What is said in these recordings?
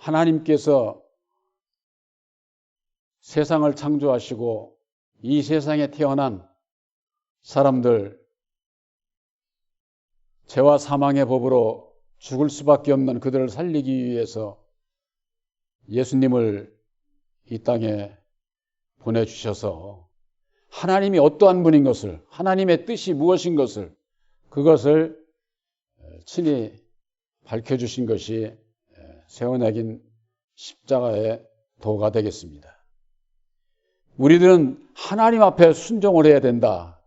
하나님께서 세상을 창조하시고 이 세상에 태어난 사람들 죄와 사망의 법으로 죽을 수밖에 없는 그들을 살리기 위해서 예수님을 이 땅에 보내주셔서 하나님이 어떠한 분인 것을, 하나님의 뜻이 무엇인 것을, 그것을 친히 밝혀주신 것이 세원약인 십자가의 도가 되겠습니다. 우리들은 하나님 앞에 순종을 해야 된다.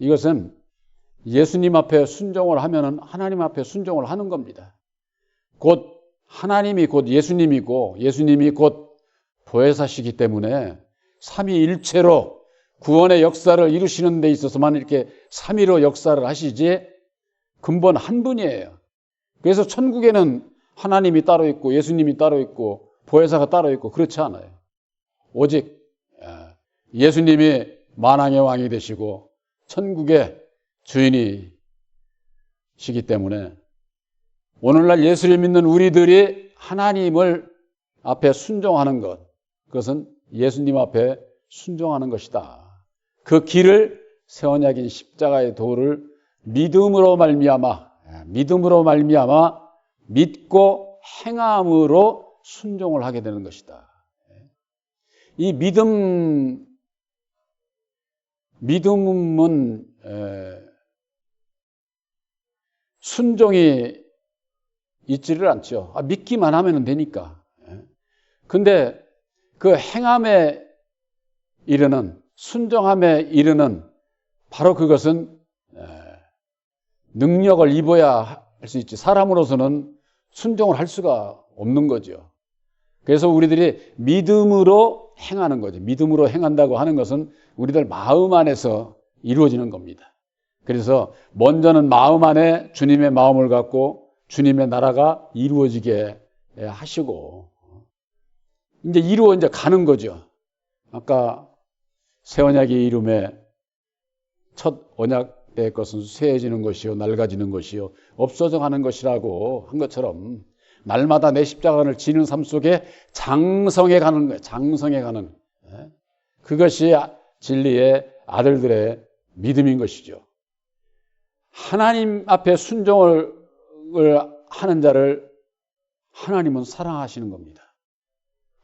이것은 예수님 앞에 순종을 하면은 하나님 앞에 순종을 하는 겁니다. 곧 하나님이 곧 예수님이고 예수님이 곧 보혜사시기 때문에 삼위일체로 구원의 역사를 이루시는 데 있어서만 이렇게 삼위로 역사를 하시지 근본 한 분이에요. 그래서 천국에는 하나님이 따로 있고 예수님이 따로 있고 보혜사가 따로 있고 그렇지 않아요. 오직 예수님이 만왕의 왕이 되시고 천국의 주인이시기 때문에 오늘날 예수를 믿는 우리들이 하나님을 앞에 순종하는 것, 그것은 예수님 앞에 순종하는 것이다. 그 길을 세원약인 십자가의 도를 믿음으로 말미암아 믿음으로 말미암아 믿고 행함으로 순종을 하게 되는 것이다. 이 믿음 믿음은 순종이 있지를 않죠. 아, 믿기만 하면 되니까. 근데 그 행함에 이르는 순종함에 이르는 바로 그것은 능력을 입어야 할 수 있지. 사람으로서는 순종을 할 수가 없는 거죠. 그래서 우리들이 믿음으로 행하는 거죠. 믿음으로 행한다고 하는 것은 우리들 마음 안에서 이루어지는 겁니다. 그래서 먼저는 마음 안에 주님의 마음을 갖고 주님의 나라가 이루어지게 하시고 이제 이루어 이제 가는 거죠. 아까 새 언약의 이름에 첫 언약 의 것은 쇠해지는 것이요 낡아지는 것이요 없어져 가는 것이라고 한 것처럼 날마다 내 십자가를 지는 삶 속에 장성해 가는 거예요. 장성해 가는 그것이 진리의 아들들의 믿음인 것이죠. 하나님 앞에 순종을 하는 자를 하나님은 사랑하시는 겁니다.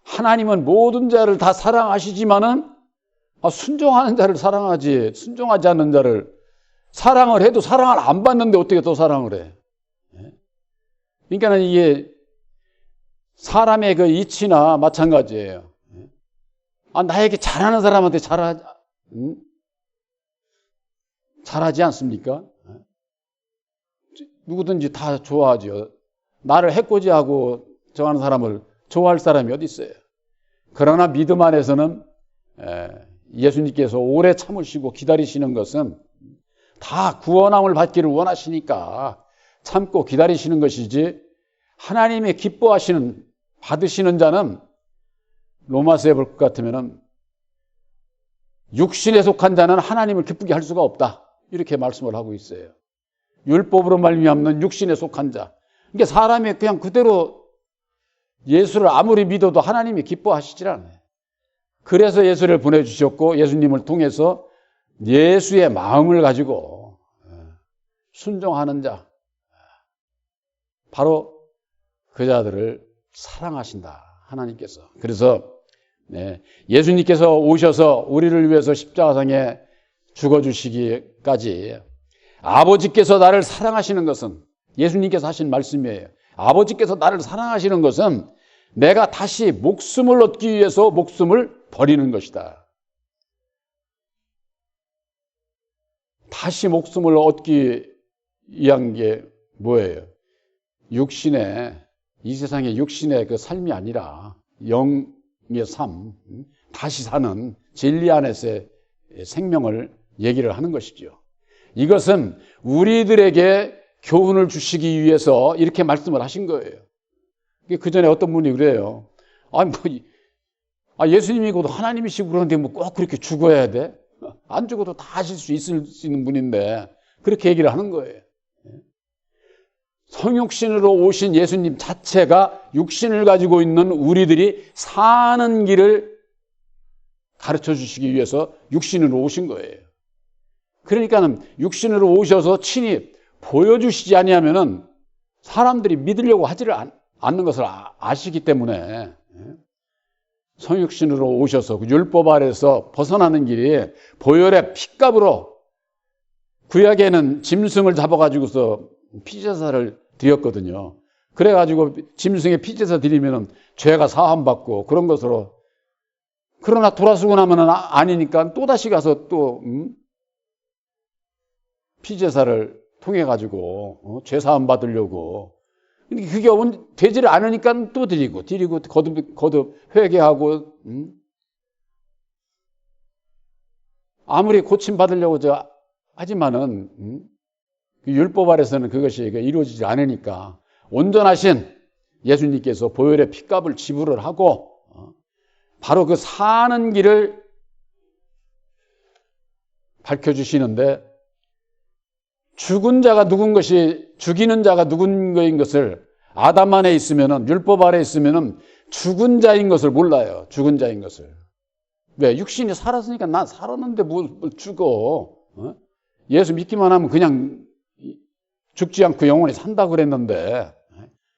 하나님은 모든 자를 다 사랑하시지만은 아, 순종하는 자를 사랑하지 순종하지 않는 자를 사랑을 해도 사랑을 안 받는데 어떻게 또 사랑을 해? 예? 그러니까는 이게 사람의 그 이치나 마찬가지예요. 예? 아, 나에게 잘하는 사람한테 잘하, 응? 잘하지 않습니까? 예? 누구든지 다 좋아하죠. 나를 해코지하고 정하는 사람을 좋아할 사람이 어디 있어요? 그러나 믿음 안에서는 예수님께서 오래 참으시고 기다리시는 것은 다 구원함을 받기를 원하시니까 참고 기다리시는 것이지 하나님의 기뻐하시는 받으시는 자는 로마서에 볼 것 같으면 육신에 속한 자는 하나님을 기쁘게 할 수가 없다 이렇게 말씀을 하고 있어요. 율법으로 말미암는 육신에 속한 자. 그러니까 사람이 그냥 그대로 예수를 아무리 믿어도 하나님이 기뻐하시질 않아요. 그래서 예수를 보내주셨고 예수님을 통해서 예수의 마음을 가지고 순종하는 자, 바로 그 자들을 사랑하신다. 하나님께서. 그래서 네, 예수님께서 오셔서 우리를 위해서 십자가상에 죽어주시기까지 아버지께서 나를 사랑하시는 것은 예수님께서 하신 말씀이에요. 아버지께서 나를 사랑하시는 것은 내가 다시 목숨을 얻기 위해서 목숨을 버리는 것이다. 다시 목숨을 얻기 위한 게 뭐예요? 육신의, 이 세상의 육신의 그 삶이 아니라 영의 삶, 다시 사는 진리 안에서의 생명을 얘기를 하는 것이죠. 이것은 우리들에게 교훈을 주시기 위해서 이렇게 말씀을 하신 거예요. 그 전에 어떤 분이 그래요. 아, 뭐, 아, 예수님이고도 하나님이시고 그러는데 뭐 꼭 그렇게 죽어야 돼? 안 죽어도 다 하실 수 있을 수 있는 분인데, 그렇게 얘기를 하는 거예요. 성육신으로 오신 예수님 자체가 육신을 가지고 있는 우리들이 사는 길을 가르쳐 주시기 위해서 육신으로 오신 거예요. 그러니까는 육신으로 오셔서 친히 보여주시지 아니하면은 사람들이 믿으려고 하지를 않는 것을 아, 아시기 때문에 성육신으로 오셔서 그 율법 아래서 벗어나는 길이 보혈의 피값으로 구약에는 짐승을 잡아가지고서 피제사를 드렸거든요. 그래가지고 짐승의 피제사 드리면 죄가 사함받고 그런 것으로 그러나 돌아서고 나면 아니니까 또다시 가서 또 음? 피제사를 통해 가지고 어? 죄 사함 받으려고 그게 되지를 않으니까 또 드리고 드리고 거듭 거듭 회개하고 음? 아무리 고침 받으려고 저 하지만은 음? 그 율법 아래서는 그것이 이루어지지 않으니까 온전하신 예수님께서 보혈의 피값을 지불을 하고 어? 바로 그 사는 길을 밝혀주시는데 죽은 자가 누군 것이 죽이는 자가 누군 거인 것을 아담 안에 있으면은 율법 아래 있으면은 죽은 자인 것을 몰라요. 죽은 자인 것을. 왜? 육신이 살았으니까 난 살았는데 뭘, 뭘 죽어. 어? 예수 믿기만 하면 그냥 죽지 않고 영원히 산다 그랬는데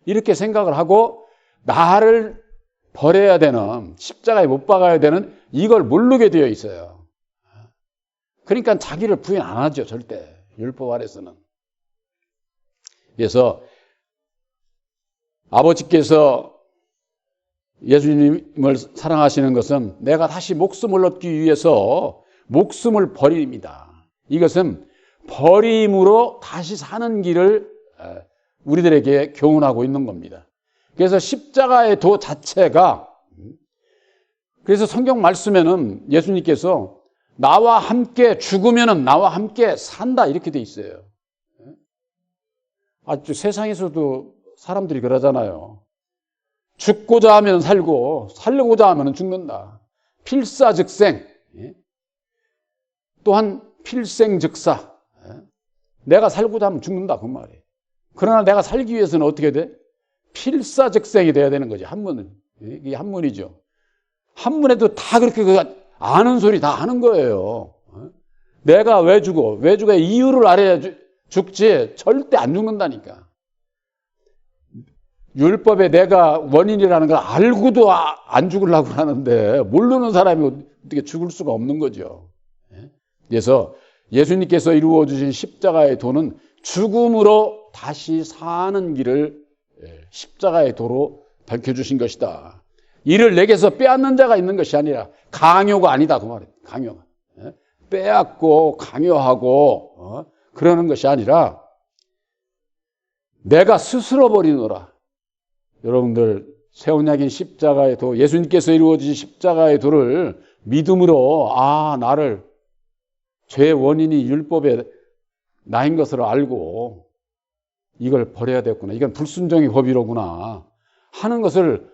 이렇게 생각을 하고 나를 버려야 되는 십자가에 못 박아야 되는 이걸 모르게 되어 있어요. 그러니까 자기를 부인 안 하죠 절대. 율법 아래서는. 그래서 아버지께서 예수님을 사랑하시는 것은 내가 다시 목숨을 얻기 위해서 목숨을 버립니다. 이것은 버림으로 다시 사는 길을 우리들에게 교훈하고 있는 겁니다. 그래서 십자가의 도 자체가 그래서 성경 말씀에는 예수님께서 나와 함께 죽으면 나와 함께 산다 이렇게 돼 있어요. 아주 세상에서도 사람들이 그러잖아요. 죽고자 하면 살고 살고자 하면 죽는다. 필사즉생. 예? 또한 필생즉사. 예? 내가 살고자 하면 죽는다 그 말이에요. 그러나 내가 살기 위해서는 어떻게 돼? 필사즉생이 돼야 되는 거지 한문은. 예? 이게 한문이죠. 한문에도 다 그렇게 그 아는 소리 다 하는 거예요. 내가 왜 죽어? 왜 죽어? 이유를 알아야 죽지. 절대 안 죽는다니까. 율법에 내가 원인이라는 걸 알고도 아, 안 죽으려고 하는데 모르는 사람이 어떻게 죽을 수가 없는 거죠. 그래서 예수님께서 이루어 주신 십자가의 도는 죽음으로 다시 사는 길을 예, 십자가의 도로 밝혀 주신 것이다. 이를 내게서 빼앗는 자가 있는 것이 아니라 강요가 아니다 그 말이에요. 강요가 예? 빼앗고 강요하고 어? 그러는 것이 아니라 내가 스스로 버리노라. 여러분들 새 언약인 십자가의 도 예수님께서 이루어진 십자가의 도를 믿음으로 아 나를 죄의 원인이 율법에 나인 것을 알고 이걸 버려야 되겠구나. 이건 불순종의 법이로구나. 하는 것을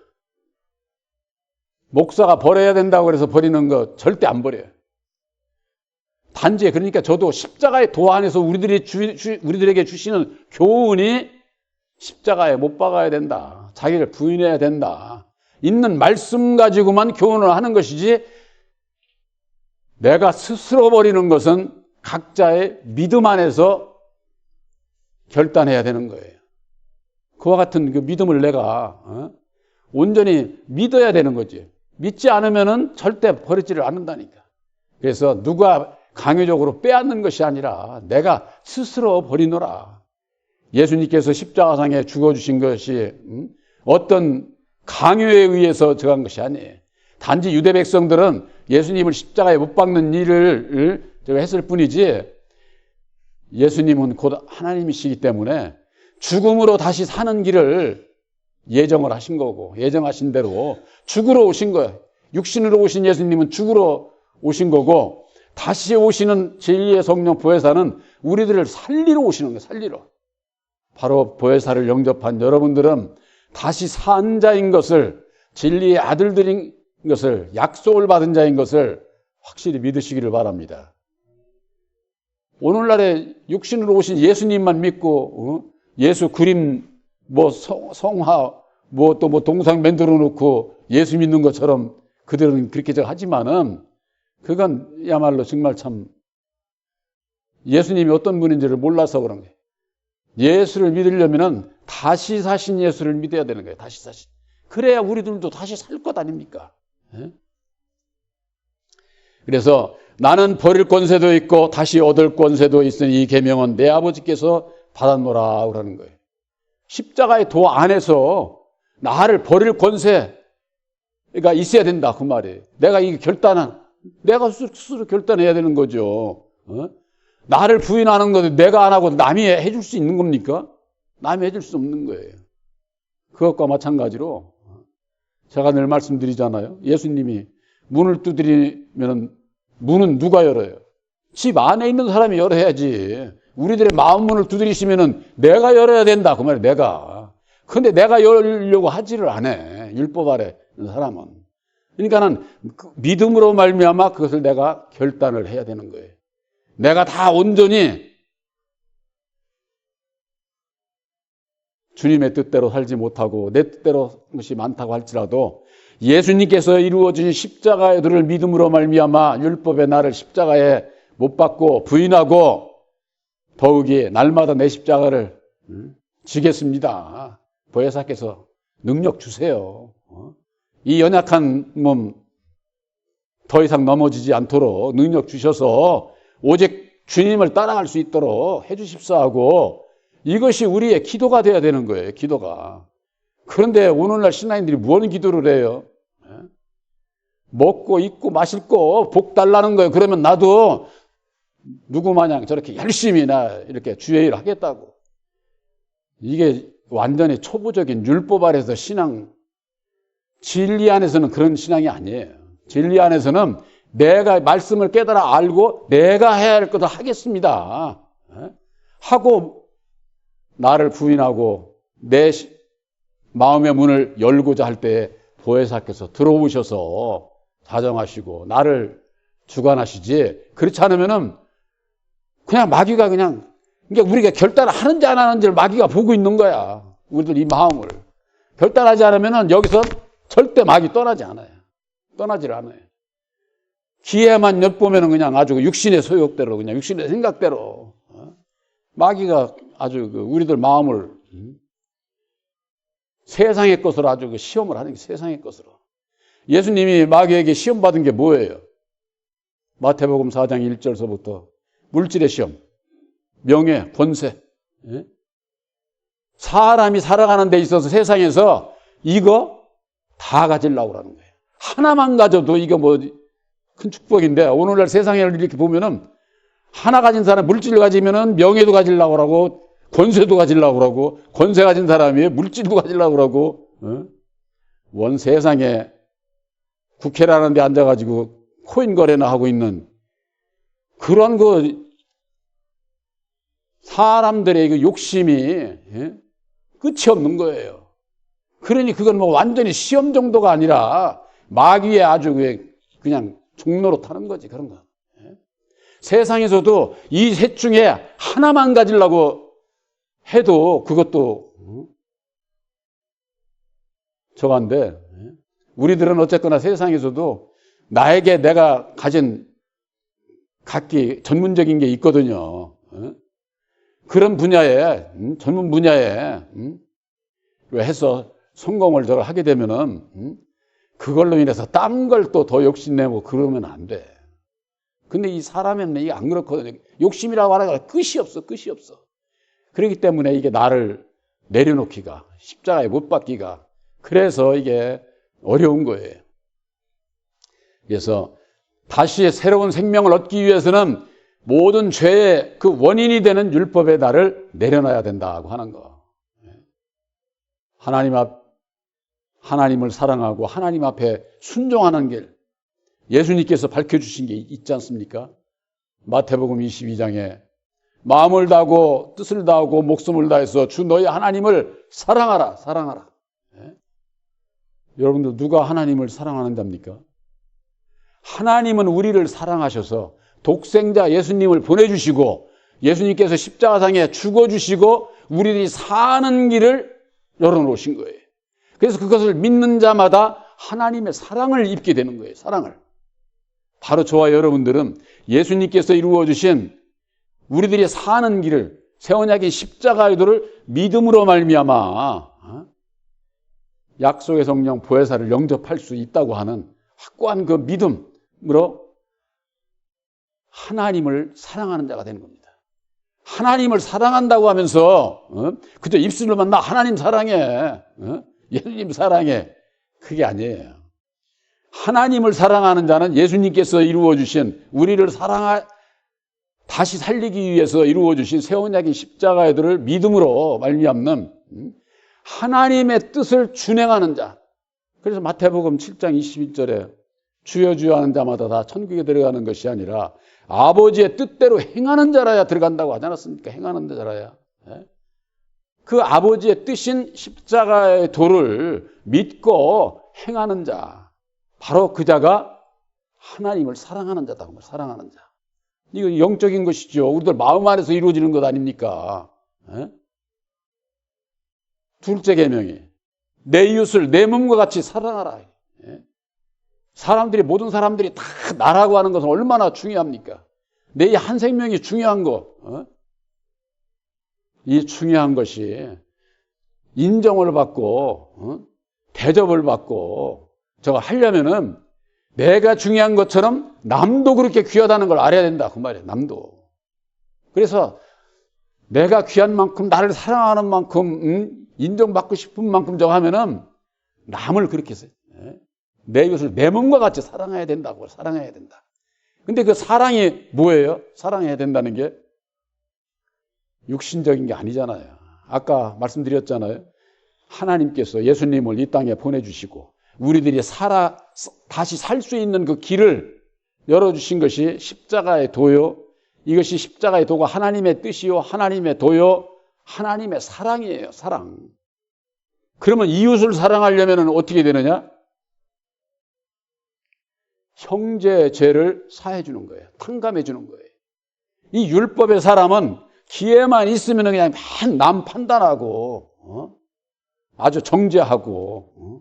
목사가 버려야 된다고 그래서 버리는 거 절대 안 버려요. 단지 그러니까 저도 십자가의 도 안에서 우리들이 주, 주, 우리들에게 주시는 교훈이 십자가에 못 박아야 된다. 자기를 부인해야 된다. 있는 말씀 가지고만 교훈을 하는 것이지 내가 스스로 버리는 것은 각자의 믿음 안에서 결단해야 되는 거예요. 그와 같은 그 믿음을 내가 어? 온전히 믿어야 되는 거지. 믿지 않으면은 절대 버리지를 않는다니까. 그래서 누가 강요적으로 빼앗는 것이 아니라 내가 스스로 버리노라. 예수님께서 십자가상에 죽어주신 것이 음? 어떤 강요에 의해서 정한 것이 아니에요. 단지 유대 백성들은 예수님을 십자가에 못 박는 일을 했을 뿐이지 예수님은 곧 하나님이시기 때문에 죽음으로 다시 사는 길을 예정을 하신 거고 예정하신 대로 죽으러 오신 거예요. 육신으로 오신 예수님은 죽으러 오신 거고 다시 오시는 제2의 성령 보혜사는 우리들을 살리러 오시는 거예요. 살리러. 바로 보혜사를 영접한 여러분들은 다시 산 자인 것을 진리의 아들들인 것을 약속을 받은 자인 것을 확실히 믿으시기를 바랍니다. 오늘날에 육신으로 오신 예수님만 믿고 어? 예수 그림 뭐 성, 성화 뭐또뭐 동상 만들어 놓고 예수 믿는 것처럼 그들은 그렇게 저 하지만은 그건 야말로 정말 참 예수님이 어떤 분인지를 몰라서 그런 거예요. 예수를 믿으려면은 다시 사신 예수를 믿어야 되는 거예요. 다시 사신. 그래야 우리들도 다시 살 것 아닙니까? 예? 그래서 나는 버릴 권세도 있고 다시 얻을 권세도 있으니 이 계명은 내 아버지께서 받았노라 그러는 거예요. 십자가의 도 안에서 나를 버릴 권세가 있어야 된다 그 말이에요. 내가 이 결단은 내가 스스로 결단해야 되는 거죠. 어? 나를 부인하는 것도 내가 안 하고 남이 해줄 수 있는 겁니까? 남이 해줄 수 없는 거예요. 그것과 마찬가지로 제가 늘 말씀드리잖아요. 예수님이 문을 두드리면 문은 누가 열어요? 집 안에 있는 사람이 열어야지. 우리들의 마음 문을 두드리시면은 내가 열어야 된다. 그 말이에요. 내가. 근데 내가 열려고 하지를 않아. 율법 아래 사람은. 그러니까는 그 믿음으로 말미암아 그것을 내가 결단을 해야 되는 거예요. 내가 다 온전히 주님의 뜻대로 살지 못하고 내 뜻대로 것이 많다고 할지라도 예수님께서 이루어 주신 십자가의 도를 믿음으로 말미암아 율법의 나를 십자가에 못 박고 부인하고 더욱이 날마다 내 십자가를 지겠습니다. 보혜사께서 능력 주세요. 어? 이 연약한 몸 더 이상 넘어지지 않도록 능력 주셔서 오직 주님을 따라갈 수 있도록 해주십사 하고 이것이 우리의 기도가 돼야 되는 거예요. 기도가. 그런데 오늘날 신앙인들이 무슨 기도를 해요? 예? 먹고 입고 마실 거 복 달라는 거예요. 그러면 나도 누구 마냥 저렇게 열심히 나 이렇게 주의 일 하겠다고. 이게 완전히 초보적인 율법 아래서 신앙, 진리 안에서는 그런 신앙이 아니에요. 진리 안에서는 내가 말씀을 깨달아 알고 내가 해야 할 것을 하겠습니다. 예? 하고 나를 부인하고 내 마음의 문을 열고자 할때 보혜사께서 들어오셔서 다정하시고 나를 주관하시지 그렇지 않으면은 그냥 마귀가 그냥 그러니까 우리가 결단을 하는지 안 하는지를 마귀가 보고 있는 거야. 우리들 이 마음을 결단하지 않으면은 여기서 절대 마귀 떠나지 않아요. 떠나질 않아요. 기회만 엿보면은 그냥 아주 육신의 소욕대로 그냥 육신의 생각대로 어? 마귀가 아주 그 우리들 마음을 세상의 것으로 아주 그 시험을 하는 게 세상의 것으로. 예수님이 마귀에게 시험 받은 게 뭐예요? 마태복음 4장 1절서부터 물질의 시험, 명예, 권세. 예? 사람이 살아가는 데 있어서 세상에서 이거 다 가지려고 하는 거예요. 하나만 가져도 이거 뭐큰 축복인데 오늘날 세상을 이렇게 보면은 하나 가진 사람 물질을 가지면은 명예도 가지려고 하고 권세도 가지려고 하고 권세 가진 사람이 물질도 가지려고 하고 어? 원 세상에 국회라는 데 앉아가지고 코인 거래나 하고 있는 그런 그 사람들의 그 욕심이 예? 끝이 없는 거예요. 그러니 그건 뭐 완전히 시험 정도가 아니라 마귀의 아주 그냥 종로로 타는 거지 그런 거. 예? 세상에서도 이 셋 중에 하나만 가지려고 해도 그것도 어? 저간데 예? 우리들은 어쨌거나 세상에서도 나에게 내가 가진 각기 전문적인 게 있거든요. 예? 그런 분야에 음? 전문 분야에 음? 해서 성공을 더 하게 되면은 음? 그걸로 인해서 딴 걸 또 더 욕심내고 그러면 안 돼. 근데 이 사람은 이게 안 그렇거든요. 욕심이라고 하는 끝이 없어, 끝이 없어. 그렇기 때문에 이게 나를 내려놓기가, 십자가에 못 박기가, 그래서 이게 어려운 거예요. 그래서 다시 새로운 생명을 얻기 위해서는 모든 죄의 그 원인이 되는 율법의 나를 내려놔야 된다고 하는 거. 하나님 앞 하나님을 사랑하고 하나님 앞에 순종하는 길 예수님께서 밝혀주신 게 있지 않습니까? 마태복음 22장에 마음을 다하고 뜻을 다하고 목숨을 다해서 주 너희 하나님을 사랑하라 사랑하라 예? 여러분들 누가 하나님을 사랑하는답니까? 하나님은 우리를 사랑하셔서 독생자 예수님을 보내주시고 예수님께서 십자가상에 죽어주시고 우리들이 사는 길을 열어놓으신 거예요. 그래서 그것을 믿는 자마다 하나님의 사랑을 입게 되는 거예요. 사랑을. 바로 저와 여러분들은 예수님께서 이루어 주신 우리들이 사는 길을 세원약의 십자가 의 도를 믿음으로 말미암아 어? 약속의 성령 보혜사를 영접할 수 있다고 하는 확고한 그 믿음 으로 하나님을 사랑하는 자가 되는 겁니다. 하나님을 사랑한다고 하면서 어? 그저 입술로만 나 하나님 사랑해, 어? 예수님 사랑해 그게 아니에요. 하나님을 사랑하는 자는 예수님께서 이루어 주신 우리를 사랑하 다시 살리기 위해서 이루어 주신 새 언약의 십자가의 들을 믿음으로 말미암는 음? 하나님의 뜻을 준행하는 자. 그래서 마태복음 7장 21절에 주여 주여 하는 자마다 다 천국에 들어가는 것이 아니라 아버지의 뜻대로 행하는 자라야 들어간다고 하지 않았습니까? 행하는 자라야. 예? 그 아버지의 뜻인 십자가의 도를 믿고 행하는 자. 바로 그 자가 하나님을 사랑하는 자다. 사랑하는 자. 이거 영적인 것이죠. 우리들 마음 안에서 이루어지는 것 아닙니까? 예? 둘째 계명이 내 이웃을 내 몸과 같이 사랑하라. 예? 사람들이 모든 사람들이 다 나라고 하는 것은 얼마나 중요합니까? 내한 생명이 중요한 거. 어? 이 중요한 것이 인정을 받고 어? 대접을 받고 저거 하려면은 내가 중요한 것처럼 남도 그렇게 귀하다는 걸 알아야 된다 그 말이에요. 남도. 그래서 내가 귀한 만큼 나를 사랑하는 만큼 음? 인정받고 싶은 만큼 저거 하면은 남을 그렇게? 내 이것을 내 몸과 같이 사랑해야 된다고 사랑해야 된다. 근데 그 사랑이 뭐예요? 사랑해야 된다는 게 육신적인 게 아니잖아요. 아까 말씀드렸잖아요. 하나님께서 예수님을 이 땅에 보내주시고 우리들이 살아 다시 살 수 있는 그 길을 열어주신 것이 십자가의 도요. 이것이 십자가의 도가 하나님의 뜻이요, 하나님의 도요, 하나님의 사랑이에요. 사랑. 그러면 이웃을 사랑하려면 어떻게 되느냐? 형제의 죄를 사해 주는 거예요. 탕감해 주는 거예요. 이 율법의 사람은 기회만 있으면 그냥 맨남 판단하고 어? 아주 정죄하고 어?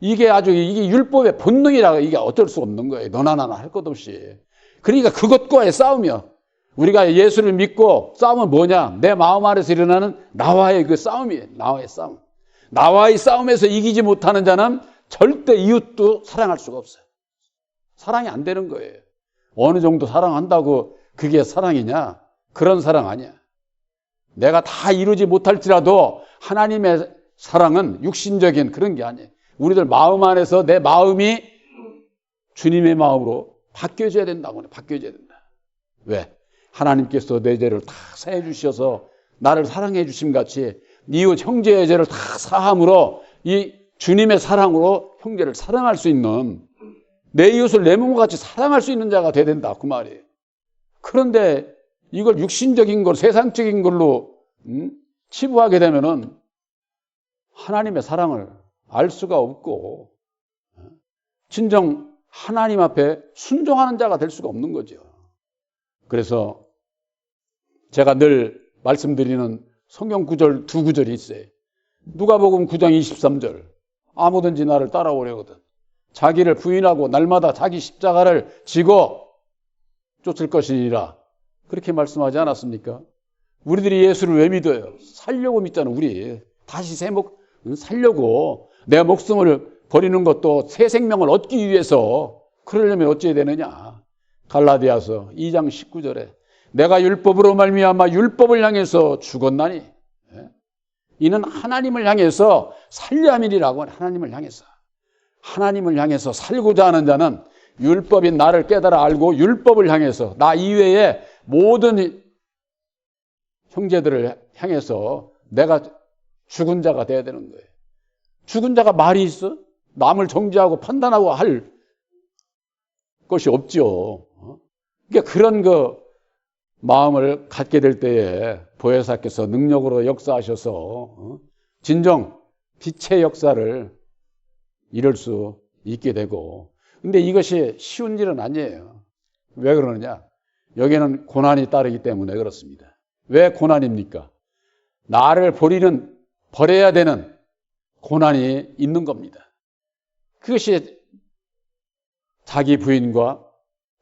이게 아주 이게 율법의 본능이라 이게 어쩔 수 없는 거예요. 너나 나나 할 것 없이. 그러니까 그것과의 싸움이요. 우리가 예수를 믿고 싸움은 뭐냐? 내 마음 안에서 일어나는 나와의 그 싸움이에요. 나와의 싸움. 나와의 싸움에서 이기지 못하는 자는 절대 이웃도 사랑할 수가 없어요. 사랑이 안 되는 거예요. 어느 정도 사랑한다고 그게 사랑이냐? 그런 사랑 아니야. 내가 다 이루지 못할지라도 하나님의 사랑은 육신적인 그런 게 아니에요. 우리들 마음 안에서 내 마음이 주님의 마음으로 바뀌어져야 된다고. 바뀌어져야 된다. 왜? 하나님께서 내 죄를 다 사해 주셔서 나를 사랑해 주심 같이 이웃 형제의 죄를 다 사함으로 이 주님의 사랑으로 형제를 사랑할 수 있는 내 이웃을 내 몸과 같이 사랑할 수 있는 자가 돼야 된다. 그 말이에요. 그런데 이걸 육신적인 걸, 세상적인 걸로 음? 치부하게 되면은 하나님의 사랑을 알 수가 없고 어? 진정 하나님 앞에 순종하는 자가 될 수가 없는 거죠. 그래서 제가 늘 말씀드리는 성경 구절 두 구절이 있어요. 누가복음 9장 23절. 아무든지 나를 따라오려거든. 자기를 부인하고 날마다 자기 십자가를 지고 쫓을 것이니라. 그렇게 말씀하지 않았습니까? 우리들이 예수를 왜 믿어요? 살려고 믿잖아, 우리. 다시 새 목, 살려고. 내 목숨을 버리는 것도 새 생명을 얻기 위해서. 그러려면 어찌해야 되느냐? 갈라디아서 2장 19절에 내가 율법으로 말미암아 율법을 향해서 죽었나니 예? 이는 하나님을 향해서 살려함이라고 하나님을 향해서 하나님을 향해서 살고자 하는 자는 율법인 나를 깨달아 알고 율법을 향해서 나 이외에 모든 형제들을 향해서 내가 죽은 자가 돼야 되는 거예요. 죽은 자가 말이 있어? 남을 정죄하고 판단하고 할 것이 없죠. 그러니까 그런 그 마음을 갖게 될 때에 보혜사께서 능력으로 역사하셔서 어, 진정 빛의 역사를 이룰 수 있게 되고 근데 이것이 쉬운 일은 아니에요. 왜 그러느냐? 여기에는 고난이 따르기 때문에 그렇습니다. 왜 고난입니까? 나를 버리는 버려야 되는 고난이 있는 겁니다. 그것이 자기 부인과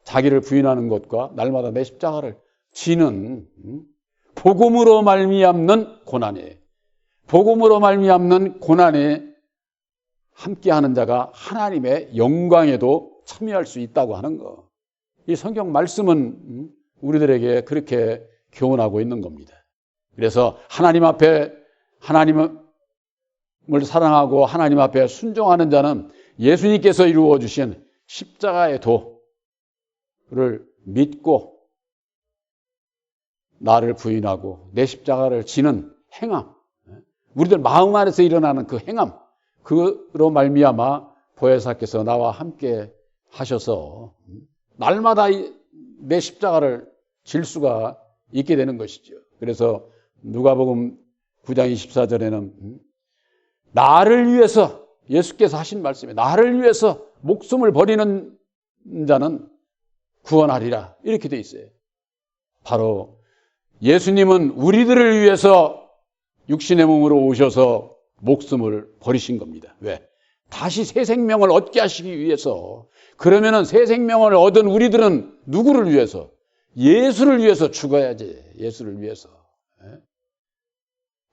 자기를 부인하는 것과 날마다 내 십자가를 지는 음, 복음으로 말미암는 고난이에요. 복음으로 말미암는 고난에 함께하는 자가 하나님의 영광에도 참여할 수 있다고 하는 거. 이 성경 말씀은 음, 우리들에게 그렇게 교훈하고 있는 겁니다. 그래서 하나님 앞에 하나님을 사랑하고 하나님 앞에 순종하는 자는 예수님께서 이루어 주신 십자가의 도를 믿고 나를 부인하고 내 십자가를 지는 행함. 우리들 마음 안에서 일어나는 그 행함. 그로 말미암아 보혜사께서 나와 함께 하셔서 날마다 내 십자가를 질 수가 있게 되는 것이죠. 그래서 누가복음 9장 24절에는 나를 위해서 예수께서 하신 말씀에 나를 위해서 목숨을 버리는 자는 구원하리라 이렇게 돼 있어요. 바로 예수님은 우리들을 위해서 육신의 몸으로 오셔서 목숨을 버리신 겁니다. 왜? 다시 새 생명을 얻게 하시기 위해서. 그러면은 새 생명을 얻은 우리들은 누구를 위해서? 예수를 위해서 죽어야지. 예수를 위해서. 예?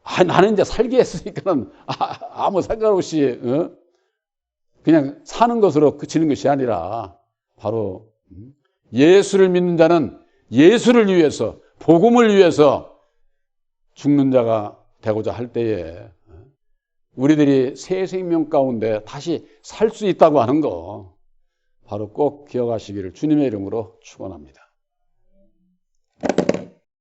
아, 나는 이제 살게 했으니까는 아, 무 상관없이 어? 그냥 사는 것으로 그치는 것이 아니라 바로 음, 예수를 믿는 자는 예수를 위해서 복음을 위해서 죽는 자가 되고자 할 때에 우리들이 새 생명 가운데 다시 살 수 있다고 하는 거 바로 꼭 기억하시기를 주님의 이름으로 축원합니다.